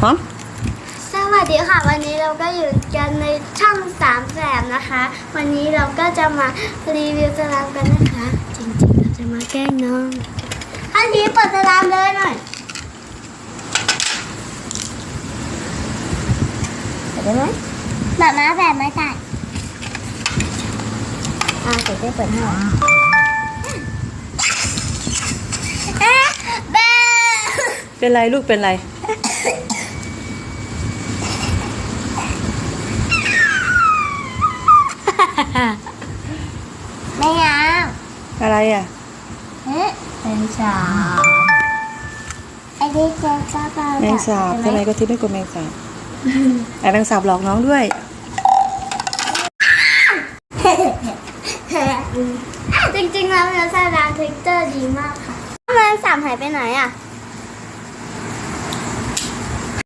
พร้อมสวัสดีค่ะ วันนี้เราก็อยู่กันในช่องสามแสบนะคะ วันนี้เราก็จะมารีวิวสลามกันนะคะ จริงๆเราจะมาแกล้งน้องอันนี้เปิดสลามเลยหน่อยเปิดได้ไหมแบบมาแบบไม่ตัดอ่าเสร็จได้เปิดให้เอ๊ะแบเป็นไรลูกเป็นไร ไม่เอาอะไรอะเอ๊ะเป็นสาวไอ้ที่เจ๊ก็เปล่าแมงสาบทำไมก็ทิพย์ไม่กลัวแมงสาบไอ้แมงสาบหลอกน้องด้วย จริงๆแล้วเนื้อซาดานเทคเจอร์ดีมากค่ะแมงสาบหายไปไหนอะ